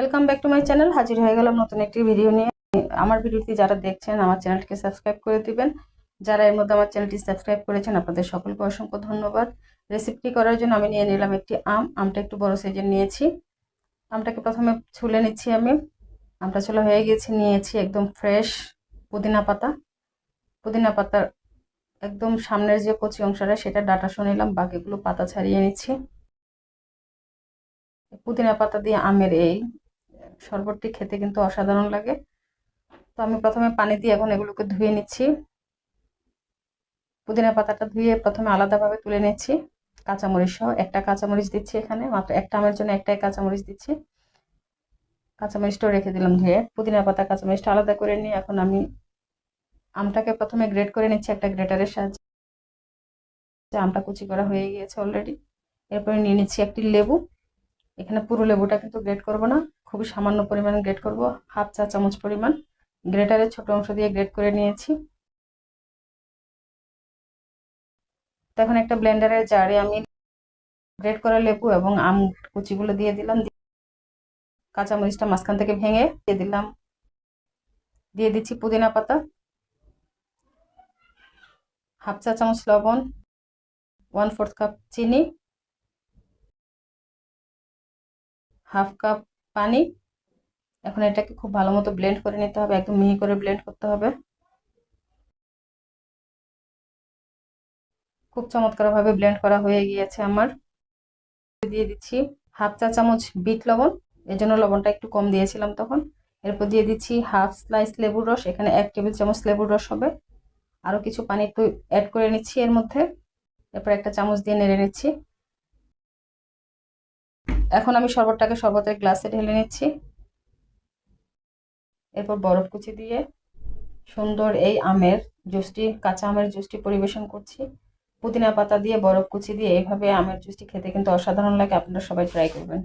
Welcome back to my channel হাজির হয়ে গেলাম নতুন একটি ভিডিও নিয়ে। আমার ভিডিওটি যারা দেখছেন, আমার চ্যানেলটিকে সাবস্ক্রাইব করে দিবেন। যারা এর মধ্যে আমার চ্যানেলটি সাবস্ক্রাইব করেছেন, আপনাদের সকলকে অসংখ্য ধন্যবাদ। রেসিপিটি করার জন্য আমি নিয়ে নিলাম একটি আম। আমটা একটু বড় সাইজের নিয়েছি। আমটাকে প্রথমে ছুলে নিচ্ছি আমি। আমটা ছোলা হয়ে গেছে, নিয়েছি একদম ফ্রেশ পুদিনা পাতা। পুদিনা পাতার একদম সামনের যে কচি অংশটা, সেটা ডাটা শুনিলাম বাকিগুলো পাতা ছাড়িয়ে নিচ্ছি। পুদিনা পাতা দিয়ে আমের এই শরবতটি খেতে কিন্তু অসাধারণ লাগে। তো আমি প্রথমে পানি দিয়ে এখন এগুলোকে ধুয়ে নিচ্ছি। পুদিনা পাতাটা ধুয়ে প্রথমে আলাদাভাবে তুলে নিচ্ছি। কাঁচামরিচ সহ একটা কাঁচামরিচ দিচ্ছি এখানে, মাত্র একটা আমের জন্য একটাই কাঁচামরিচ দিচ্ছি। কাঁচামরিচটাও রেখে দিলাম ধুয়ে। পুদিনা পাতা, কাঁচামরিচটা আলাদা করে নিয়ে এখন আমি আমটাকে প্রথমে গ্রেট করে নিচ্ছি একটা গ্রেটারের সাহায্যে। আমটা কুচি করা হয়ে গিয়েছে অলরেডি। এরপরে নিয়ে নিচ্ছি একটি লেবু। এখানে পুরো লেবুটা কিন্তু গ্রেট করব না। খুবই সামান্য পরিমাণ গ্রেট করব। হাফ চা চামচ পরিমাণ। গ্রেটারের ছোট অংশ দিয়ে গ্রেট করে নিয়েছি। এখন একটা ব্লেন্ডারের জারে আমি গ্রেট করা লেবু এবং আম কুচিগুলো দিয়ে দিলাম। কাঁচামরিচটা মাঝখান থেকে ভেঙে দিয়ে দিলাম। দিয়ে দিচ্ছি পুদিনা পাতা। হাফ চা চামচ লবণ ওয়ান ফোর্থ কাপ চিনি হাফ কাপ পানি। এখন এটাকে খুব ভালো মতো ব্লেন্ড করে নিতে হবে, একদম মিহি করে ব্লেন্ড করতে হবে। খুব চমৎকারভাবে ব্লেন্ড করা হয়ে গিয়েছে আমার। দিয়ে দিচ্ছি হাফ চা চামচ বিট লবণ, এর জন্য লবণটা একটু কম দিয়েছিলাম তখন। এরপর দিয়ে দিচ্ছি হাফ স্লাইস লেবুর রস, এখানে এক টেবিল চামচ লেবুর রস হবে। আরও কিছু পানি একটু অ্যাড করে নিচ্ছি এর মধ্যে। এরপর একটা চামচ দিয়ে নেড়ে নিচ্ছি। এখন আমি শরবতটাকে শরবতের গ্লাসে ঢেলে নিচ্ছি। এরপর বরফ কুচি দিয়ে সুন্দর এই আমের জুসটি, কাঁচা আমের জুসটি পরিবেশন করছি। পুদিনা পাতা দিয়ে বরফ কুচি দিয়ে এইভাবে আমের জুসটি খেতে কিন্তু অসাধারণ লাগে, আপনারা সবাই ট্রাই করবেন।